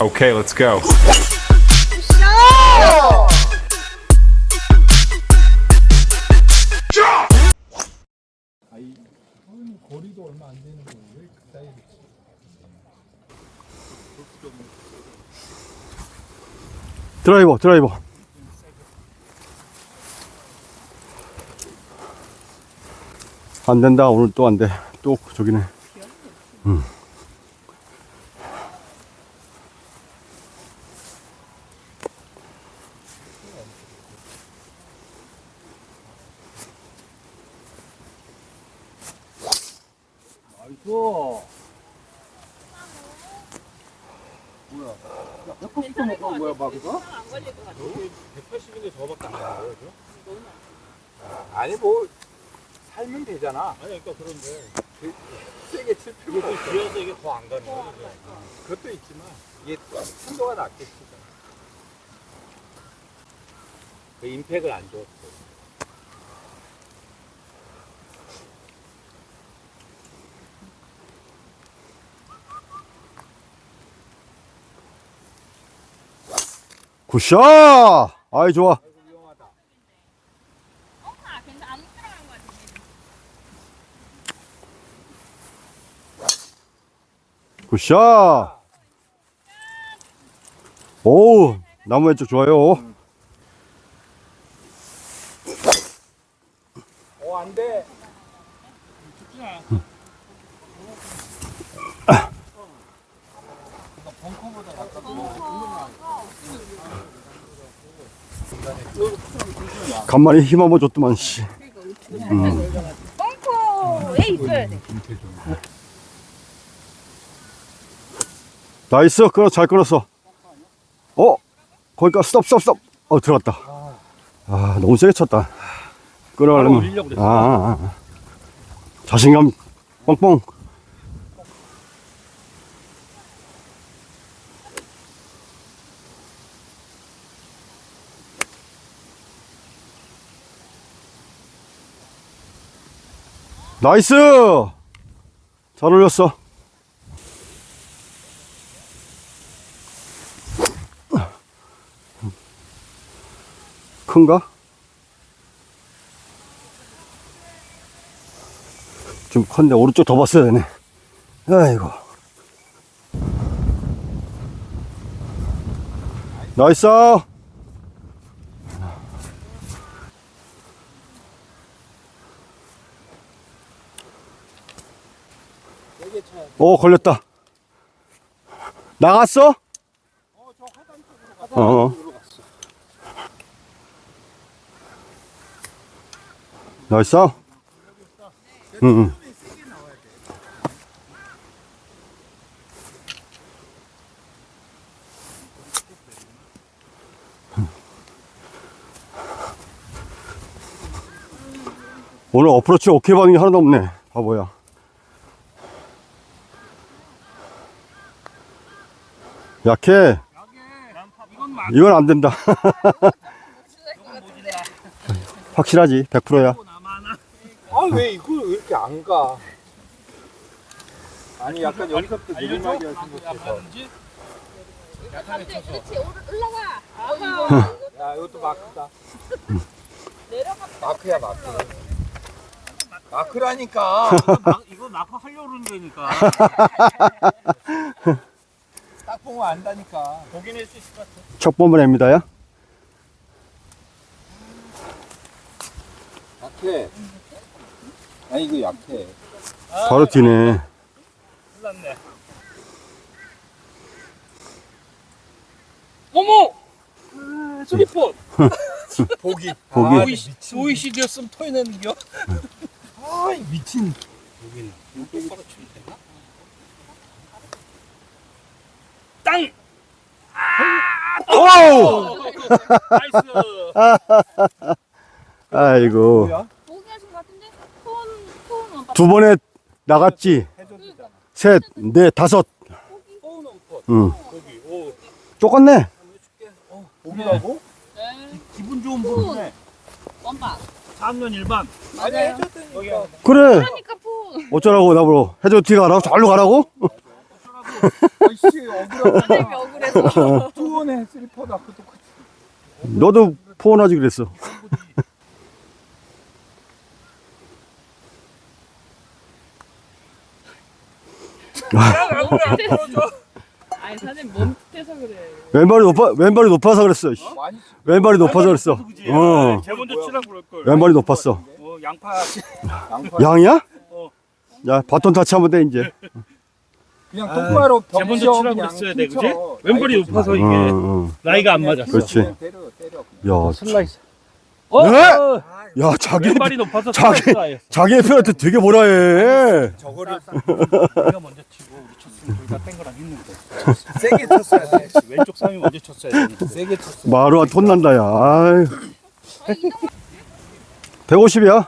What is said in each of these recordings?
Okay, let's go. 드라이버, 드라이버. 안 된다. 오늘 또 안 돼. 또 저기네. 음. 아이고 뭐야 야 180도 못 간 거야 마그가? 180인데 저밖에 안 가는 거야 아니 뭐 살면 되잖아 아니 그러니까 그런데 세게 칠 필요가 없어 비어서 이게 더 안 가는 거야 그것도 있지만 이게 한도가 낮겠지 그 임팩을 안 줬어 굿샷! 아이, 좋아. 아. 안 들어간 거 같아. 굿샷! 오우, 나무 왼쪽 좋아요. 어, 안 돼. 간만에 힘 한번 줬더만, 씨. 뻥커에 있어야 돼. 나이스, 끊어, 잘 끊었어. 어? 거기까 스톱, 스톱, 스톱. 어, 들어갔다. 아, 너무 세게 쳤다. 그랬어. 아, 아, 아. 자신감, 뻥뻥. 나이스! 잘 올렸어. 큰가? 좀 큰데 오른쪽 더 봤어야 되네. 아이고. 나이스! 오, 걸렸다. 나갔어? 어, 어. 나이스. 응, 응. 오늘 어프로치 오케이 반응이 하나도 없네. 바보야. 약해. 이건 안 된다. 확실하지. 100%야. 아, 왜 이걸 왜 이렇게 안 가? 아니, 약간 여기서부터 내리막이 생각해서. 안돼. 그렇지. 올라가. 아가. 야, 이것도 마크다. 내려가. 마크야, 마크. 마크라니까. 이거 낙하 하려고 그러는다니까. 딱 보면 안다니까. 보긴 할수 있을 것 같아. 첫 번만 앱니다야. 약해. 아니, 이거 약해. 바로 뛰네. 큰일 났네. 어머! 아, 슬리폰! 보기. 보기. 아, OECD였으면 토해내는겨? 아, 이 미친. 여기는 똑바로 치면 되나? 땅! 오! 나이스! 아이고. 뭐야? 포기하신 거 같은데? 톤, 톤은 두 번에 나갔지. 셋, 넷, 다섯. 또 오퍼. 응. 똑같네. 보기라고? 네. 기분 좋은 원박. 3년 일반. 아니, 맞아요. 해줬다니까. 그래. 그러니까 폰. 어쩌라고 나보러. 해줘 뒤 가라고? 절로 가라고? 억울하고 선생님이 억울해서. 그 똑같아. 너도 포원하지 그랬어. 아니 선생님 몸짓해서 그래. 왼발이 높아 왼발이 높아서 그랬어. 씨. 많이 왼발이 높아서 그랬어. 어. 제 먼저 치라 그럴 걸. 왼발이 높았어. 어, 양파. 양파. 양이야? 어. 야 바톤 타치하면 돼 이제. 그냥 똑바로 제 먼저 벽쳐 치라 그냥 그랬어야 돼. 그지? 왼발이 높아서 이게 어, 어. 나이가 안 맞았어. 그렇지. 때려 때려. 그냥. 야, 슬라이스. 어? 네? 어, 야 자기 왼발이 높아서 자기- 슬라이스. 자기 애편한테 되게 뭐라 해. 저거를 우리가 먼저 치고 우리 쳤으면 둘다땡 거랑 했는데 세게 쳤어야 돼. 왼쪽 사람이 먼저 쳤어야 되는데. 세게 쳤어. 마루한 톤 난다 야. 아유. 150이야.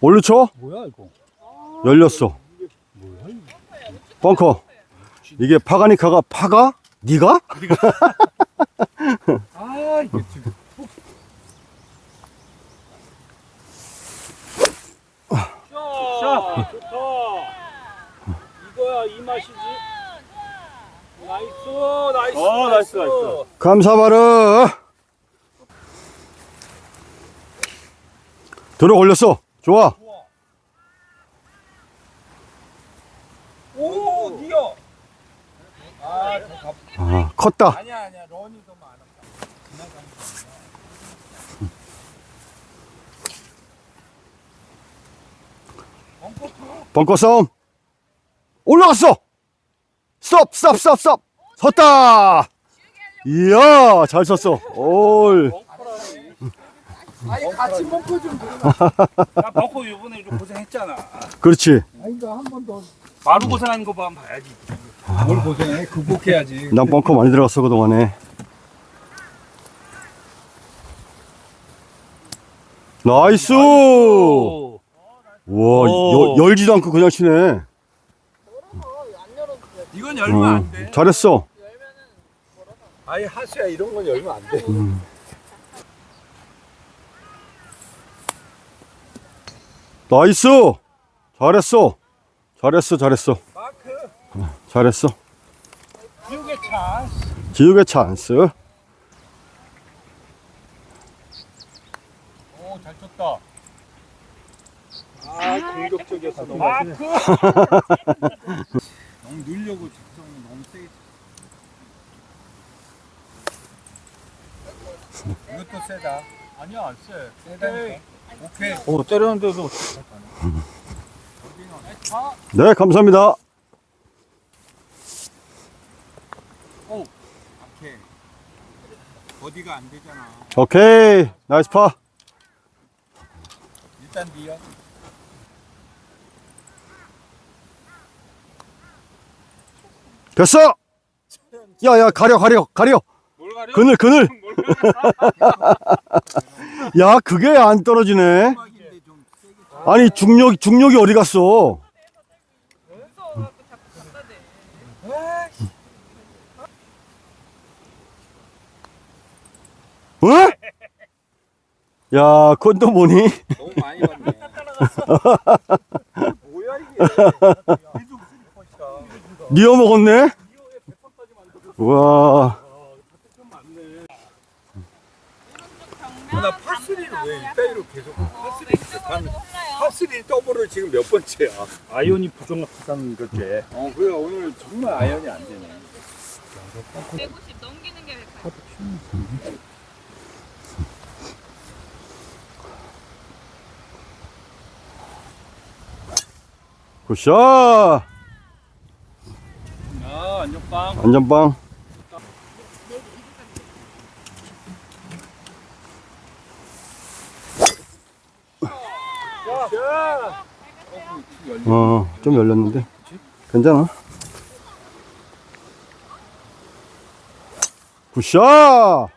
올려 쳐? 뭐야 이거? 열렸어. 벙커. 이게 파가니카가 파가? 니가? 아 이게 지금 자, 좋다. 이거야 이 맛이지. 나이스, 나이스. 어, 나이스, 나이스. 감사바르. 들어 걸렸어. 좋아. 오 니어. 아 저 가- 아, 컸다. 아니야 아니야 런이 더 많아. 벙커 싸움. 올라갔어. 스톱, 스톱, 스톱, 스톱. 섰다. 이야, 잘 섰어. 올. 아니 같이 먹고 좀. 나 벙커 이번에 좀 고생했잖아. 그렇지. 아이가 한번 더. 마루 고생하는 거 봐, 봐야지. 뭘 고생해? 극복해야지. 난 벙커 많이 들어갔어, 그동안에. 나이스! 오. 우와, 오. 여- 열지도 않고 그냥 치네. 이건 어, 열면 안 돼. 잘했어. 아니 하수야 이런 건 열면 안 돼. 나이스! 잘했어. 잘했어, 잘했어. 잘했어. 지우개 찬스. 지우개 찬스. 오 잘 쳤다. 아 공격적이었어 너무. 마크. 너무 늘려고 직선이 너무 세게. 이것도 세다. 아니야 안 세. 세다니까. 오케이. 오, 때렸는데도. 네, 감사합니다. 오케이. 버디가 안 되잖아. 오케이. 나이스 파. 일단 니어. 됐어! 야, 야, 가려, 가려, 가려. 뭘 가려? 그늘, 그늘. 뭘? 야, 그게 안 떨어지네. 아니, 중력, 중력이 어디 갔어? 무서워갖고 자꾸 갖다 대. 어? 야, 그건 또 뭐니? 너무 많이 봤네. 뭐야 이게? 니어 먹었네? 우와. 나 파스리를 왜 이따위로 계속 파스리. 파스리 더블을 지금 몇 번째야? 아이온이 부족하다는 거지. 어 그래 오늘 정말 아연이 안 되네. 150 넘기는 게 굿샷! 아, 안전빵. 안전빵. 자. 어, 좀 열렸는데. 괜찮아. 굿샷!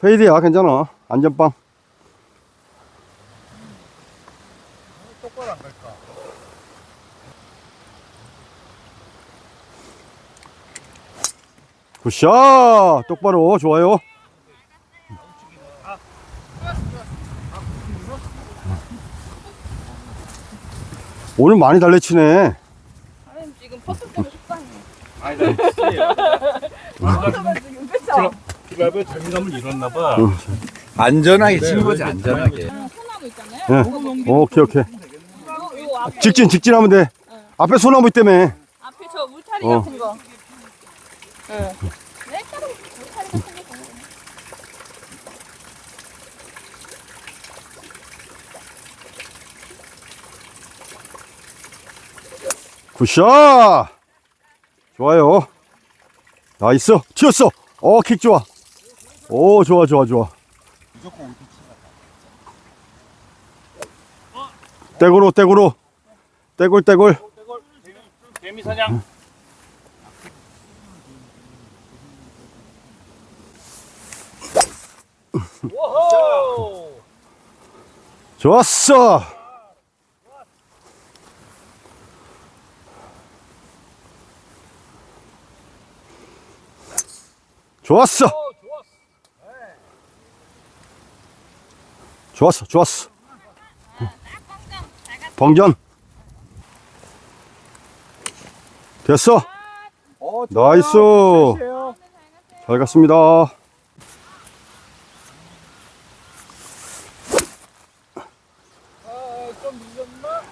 페이드야, 괜찮아. 안전빵. 똑바로 안 갈까? 굿샷! 똑바로, 좋아요. 오늘 많이 달래치네. 아니 지금 퍼스 때문에 속상해. 아니 나 진짜 퍼스가 지금 그쵸? 기밥에 잘못하면 이렇나 봐. 응. 안전하게 치는 거지 안전하게. 아, 소나무 있잖아요. 예. 그거 오케이, 오케이. 요, 요 앞에 직진, 직진하면 돼. 앞에 소나무 있다며. 앞에 저 울타리 어. 같은 거. 보면. 굿샷! 좋아요. 나이스. 튀었어. 어, 킥 좋아. 오, 좋아, 좋아, 좋아. 떼고로, 떼고로. 떼골, 떼골. 개미 사냥. 좋았어. 좋았어. 좋았어, 좋았어. 방전. 됐어. 어, 나이스. 잘 갔습니다.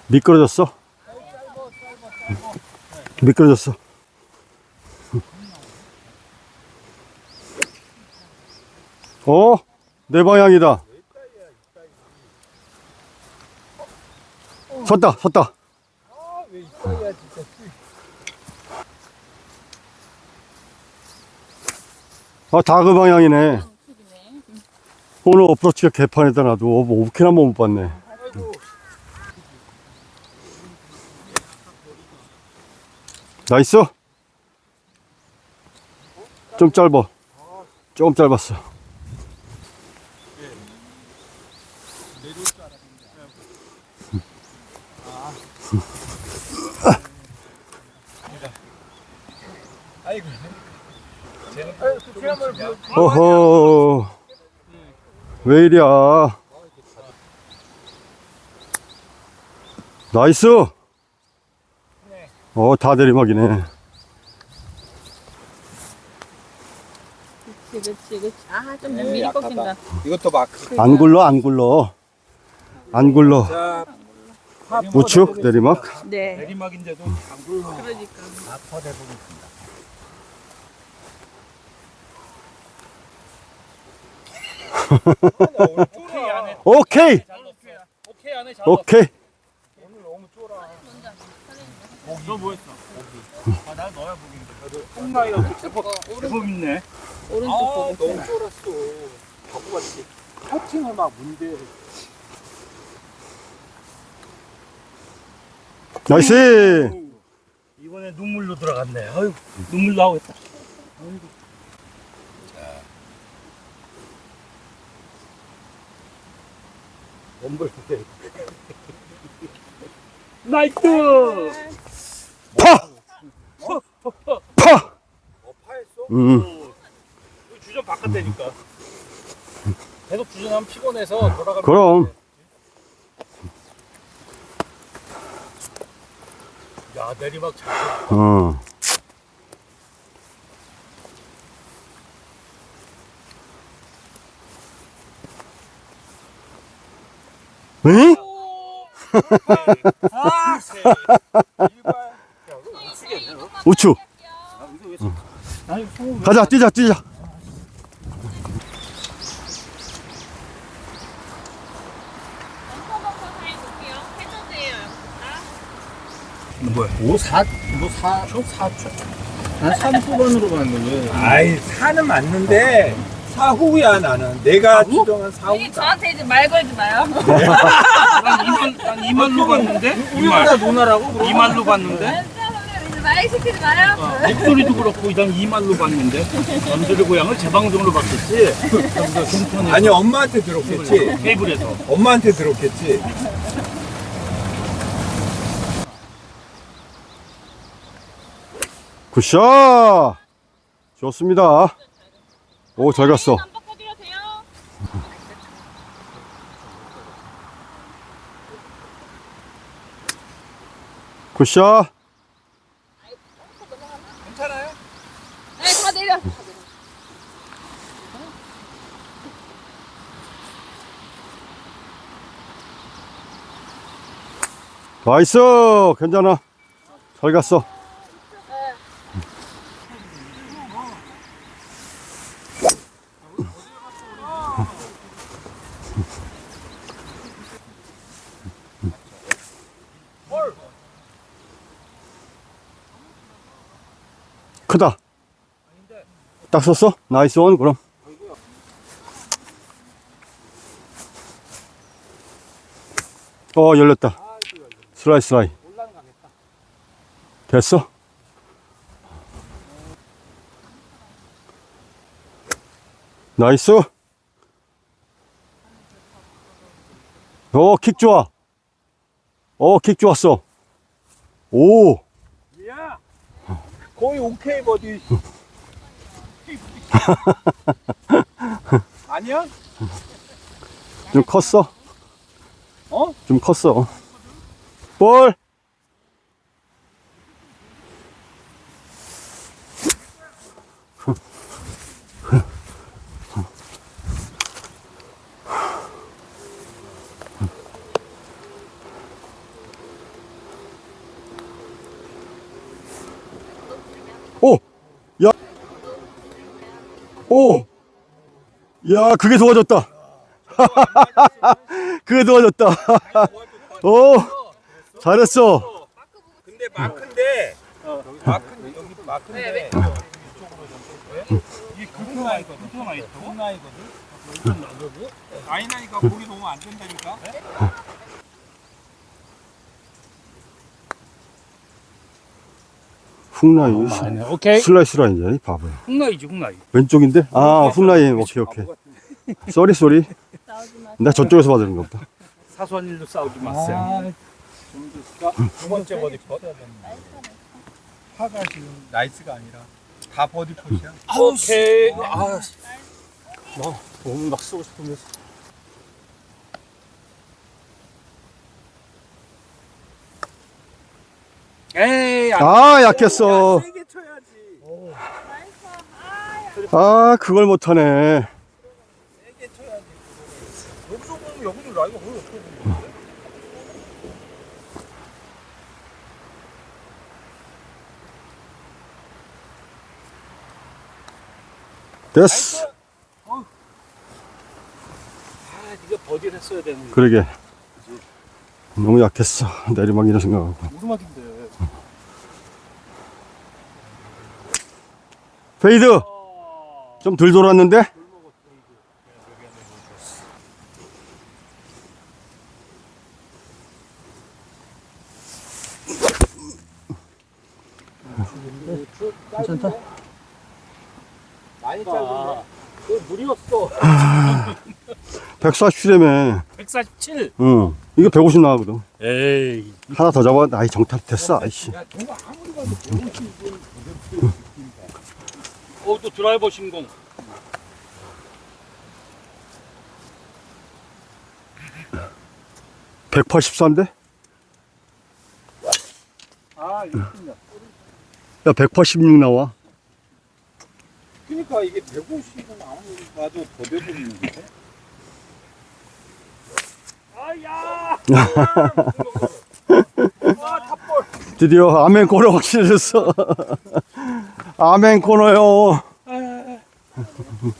미끄러졌어. 미끄러졌어. 어? 내 방향이다. 섰다, 섰다. 아, 다 그 방향이네. 오늘 어프로치가 개판에다 놔도 뭐 오케나 못 봤네. 나이스. 좀 짧아. 조금 짧았어. 어허. 왜 이랴. 나이스. 어, 다 내리막이네. 그치, 그치, 그치. 아, 좀 미리 꺾인다. 이것도 막. 안 굴러, 안 굴러. 안 굴러. 자, 우측 내리막. 네. 내리막인데도 안 굴러. 그러니까. 오케이 오케이. 잘 넣었어. 오케이 안에 잘 오케이. 넣었어. 너 뭐했어? 아, 나 너야 보긴데. 홍나이가 제법 제법 있네. 오른쪽 아. 너무 쫄았어. 바보 같이. 커팅을 막 문대. 나이스. 이번에 눈물로 들어갔네. 아유, 눈물 나오겠다. 원벌 때. 나이스! 파! 파! 어, 파했어? 음, 주전 바깥대니까. 계속 주전하면 피곤해서 돌아가면. 그럼. 야, 내리막 잘. 어. 응? 아, 니, 소 가자, 뛰자, 뛰자. 뭐야? 오, 사, 뭐 사. 저 4초. 난 3초반으로 갔는데. 아이, 사는 맞는데, 사후야, 나는. 내가 주정한 선생님 사후다. 저한테 이제 말 걸지 마요. 난 2만, 난 2만로 갔는데? 2만. 누나라고? 2만로 갔는데? 말 시키지 마요. 목소리도 그렇고, 난 2만로 갔는데? 남들의 고향을 재방송으로 봤겠지? 중천에 아니, 엄마한테 들었겠지. 케이블에서. 엄마한테 들었겠지. 굿샷! 좋습니다. 오, 잘 갔어. 굿샷. 괜찮아요? 네, 다 내려. 다 내려. 나이스. 괜찮아. 잘 갔어. 크다. 딱 썼어? 나이스 원, 그럼. 어, 열렸다. 슬라이, 슬라이. 됐어? 나이스. 어, 킥 좋아. 어, 킥 좋았어. 오, 야 거의 오케이 버디 아니야? 좀 컸어. 어? 좀 컸어. 볼. 오! 야! 오! 야, 그게 도와줬다. 그게 도와줬다. 오! 잘했어. 근데 마크인데 마크 여기 마크인데 이게 그거 나이거든. 그거 나이거든. 그거 나이거든. 아니나니까 거기 너무 안 된다니까 훅라인. 아니야. 오케이. 슬라이스 라인이야, 바보야. 훅나이지 훅나이. 왼쪽인데? 아, 훅라인. 오케이, 오케이. 쏘리, 쏘리. 마. 나 저쪽에서 받는 건가 보다. 사소한 일로 싸우지 마세요. 두 번째 버디 컷 파가 지금 나이스가 아니라 다 버디 컷이야 오케이. 아, 나 너무 막 쓰고 싶으면서. 에이, 안 아, 약했어. 세게 쳐야지 아, 그걸 못하네. 세게 쳐야지 여기서 보면 여기도 라이가 거의 어떻게 보는데 됐어. 아, 네가 버디를 했어야 되는데. 그러게. 너무 약했어. 내리막이라 생각하고. 오르막인데. 페이드! 좀덜 돌았는데? 괜찮다. 많이 짧은데 그 무리였어. 147이면, 147. 응. 이거 150 나가거든. 에이. 하나 더 잡아. 아이, 정탑 됐어. 아이씨. 야 너가 아무리 봐도 조금씩 어, 또 드라이버 신공. 백 184인데? 아 이거 큰일 야, 186 나와. 그러니까 이게 150은 아무리 봐도 더돼 보이는데 아야. 아 탑볼 드디어 아멘 코너 확실해졌어. 아멘 코너요.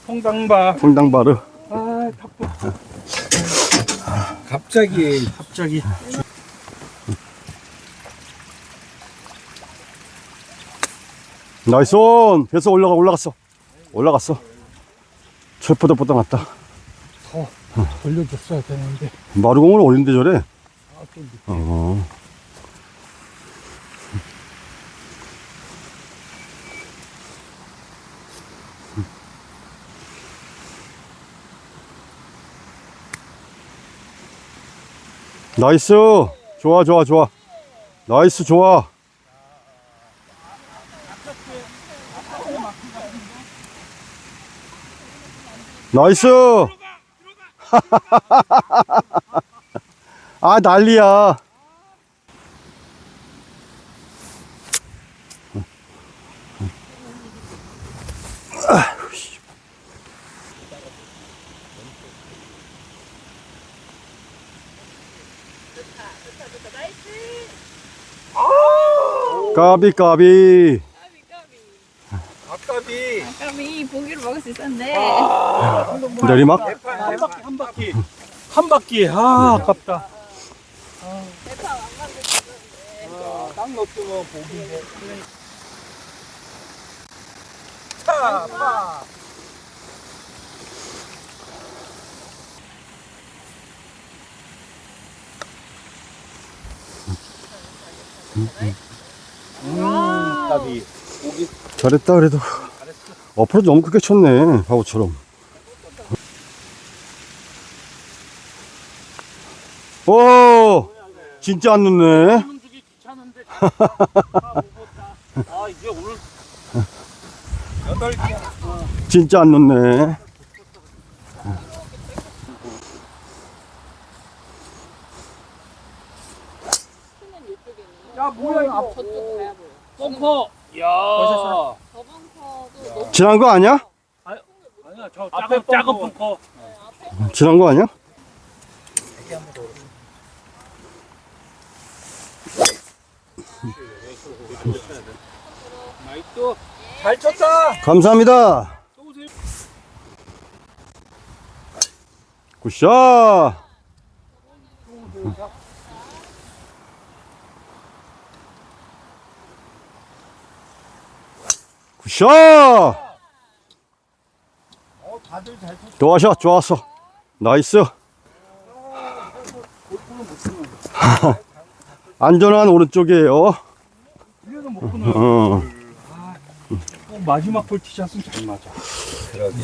통당바. 풍당바르. 아, 탑볼. 갑자기 갑자기. 나이스 온. 됐어, 올라가, 올라갔어. 올라갔어. 철포도 뻗어 났다. 돌려줬어야 되는데. 마루공은 어딘데 저래? 아, 좀 밑에. 어. 나이스. 좋아, 좋아, 좋아. 나이스, 좋아. 나이스! 아, 난리야. 까비 까비 아까비. 까비 보기로 먹을 수 있었는데. 내리막. 대판 한. 바퀴 한 바퀴 한 바퀴 아 아깝다 대파 안 만들었는데. 딱 넣었으면 보기인데. 차, 파. 음, 까비. 고기 잘했다 그래도. 어프로치 너무 크게 쳤네 바보처럼. 오 진짜 안아 이제 오늘 개. 진짜 안 넣네. 야, 뭐야, 이거. 벙커 너무 지난 거 아니야? 아니야 저 작은 작은 벙커 지난 거 아니야? 나이스 잘 쳤다. 감사합니다. 굿샷. 굿샷. 어, 다들 잘 쳤어. 좋아샷, 좋았어. 나이스. 안전한 오른쪽이에요. 그래도 못 끊어 어. 꼭 마지막 볼 티샷은 잘 맞아 그러게.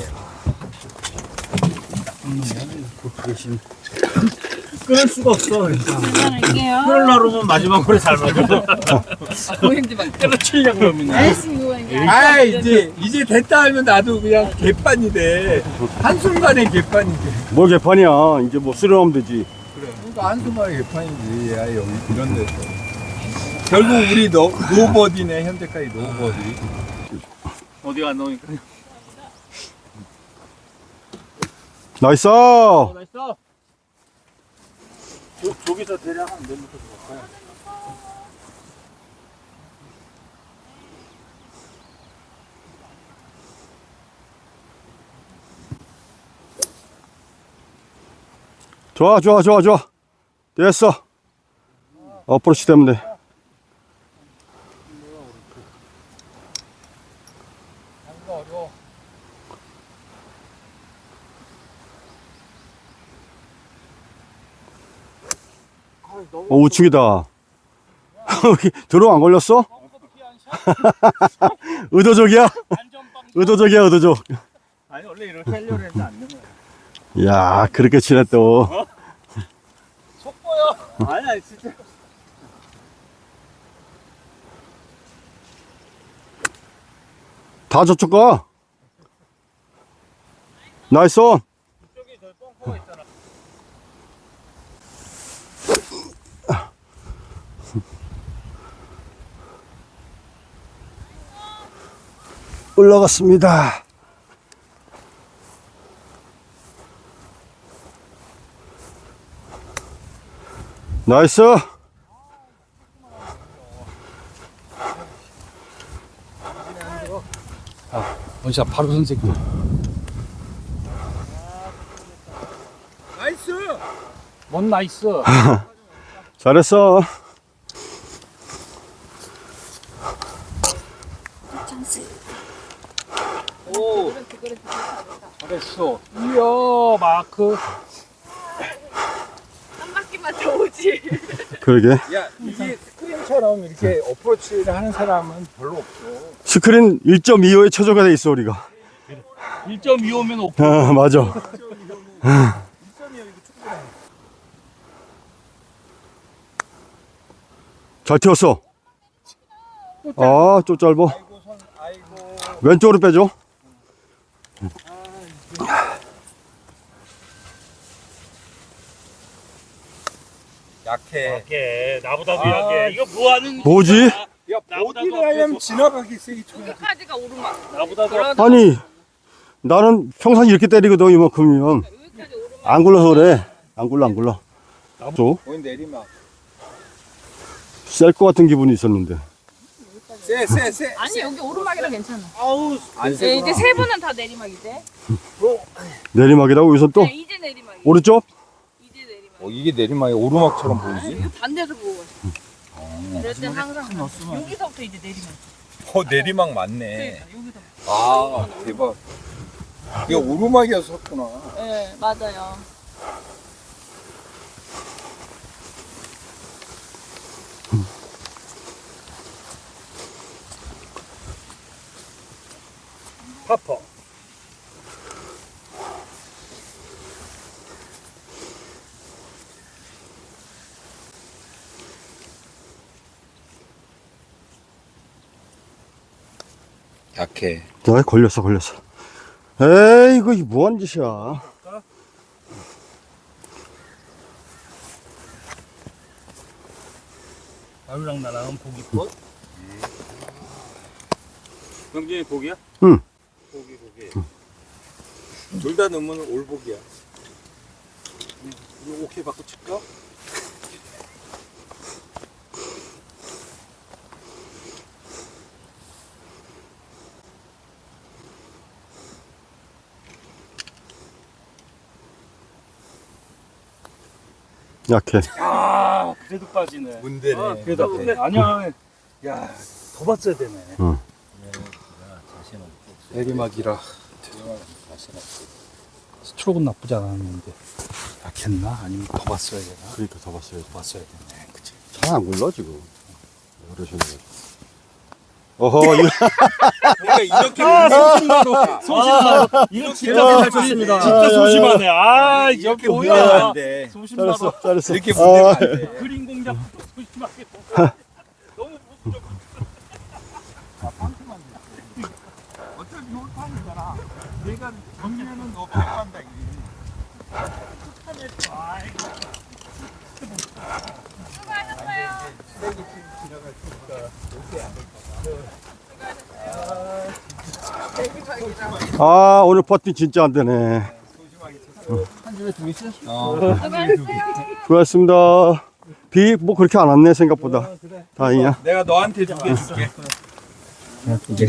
끊을 수가 없어 할게요. 끊으려면 마지막 볼에 잘 맞아 고객님 막 끊어치려고 그러면 알겠습니다. 이거. 아, 이제, 이제 됐다 하면 나도 그냥 개판이 돼. 한순간에 개판이 돼. 뭘 개판이야. 이제 뭐 쓰러하면 되지. 그래. 그러니까 한순간에 개판이지. 야, 여기 이런 데서. 결국 우리 노, 노버디네, 현재까지 노버디. 어디가 안 나오니까 나이스. 어, 나이스 저, 저기서 대략 한 몇 미터 들어갈까요? 좋아, 좋아, 좋아, 좋아. 됐어. 어프로치 때문에. 어, 우측이다. 들어 안 걸렸어? 의도적이야? 의도적이야, 의도적. 아니 원래 이렇게 하려고 했는데 안 되는 거 야 야, 그렇게 치네 또. 속보여 아니 아니 진짜 다 저쪽 가. 나이스 온. 저기 저 벙커가 있잖아 올라갔습니다. 나이스. 원샷 바로 선생님 나이스! 뭔 나이스 잘했어. 오 잘했어 이야 마크 한 오지. 그러게. 야, 이게 스크린처럼 이렇게 어프로치를 하는 사람은 별로 없어. 스크린 1.25에 최저가 돼 있어, 우리가. 1.25면 오프 아, 맞아. 잘 튀었어. 아, 좀 짧아. 아이고, 손, 아이고. 왼쪽으로 빼줘. 약해. 약해 나보다도 아, 약해 이거 뭐 하는 뭐지? 야, 나보다도 보디를 하려면. 지나가기 세게 쳐야 돼. 여기까지가 오르막. 나보다도 아니, 나는 평상 이렇게 때리거든, 이만큼이면. 여기까지 오르막. 안 굴러서 그래. 안 굴러, 안 굴러. 좀 거기 내리막. 셀것 같은 기분이 있었는데. 세, 세, 세. 아니 여기 오르막이라 괜찮아. 아우 안 네, 세. 이제 세 분은 다 내리막이지. 내리막이라고 여기서 또 네, 이제 내리막이. 오른쪽? 어, 이게 내리막이 오르막처럼 아, 보이지? 이거 반대에서 보고 갔어. 이럴 땐 항상 여기서부터 이제 내리막. 어, 내리막 맞네. 그러니까 여기서. 아, 대박. 이게 오르막이었었구나. 네, 맞아요. 파퍼. 약해. 야, 걸렸어, 걸렸어. 에이, 이거 뭐 하는 짓이야. 나루랑 나랑은 고기꽃. 병진이 고기야? 응. 고기 고기. 둘 다 넣으면 올복이야. 이거 오케이 받고 칠까? 약해. 아 그래도 빠지네. 문대네. 아, 그래도 근데 아니야. 야더 봤어야 되네. 내리막이라. 스트로크는 나쁘지 않았는데 약했나? 아니면 더 봤어야 되나? 그러니까 더 봤어요. 더 봤어야 되네. 그치? 잘 안 굴러, 지금. 어르신이. 어허, 이거. 그러니까 이렇게 아, 보면 소심하다. 이거 진짜 아, 잘 쳤습니다. 야, 진짜 야, 소심하네. 아, 이거 이렇게 보면 뭐야? 안 돼. 소심하다. 잘했어, 잘했어. 이렇게 보면 아, 안 돼. 그림 공작도 소심하게. 너무 무섭죠. 어차피 홀판이잖아. 내가 던지면은 너 백반다. 아, 오늘 퍼팅 진짜 안 되네. 어. 수고하셨습니다. 비 뭐 그렇게 안 왔네, 생각보다. 다행이야. 내가 너한테 두 개 줄게. 두 개.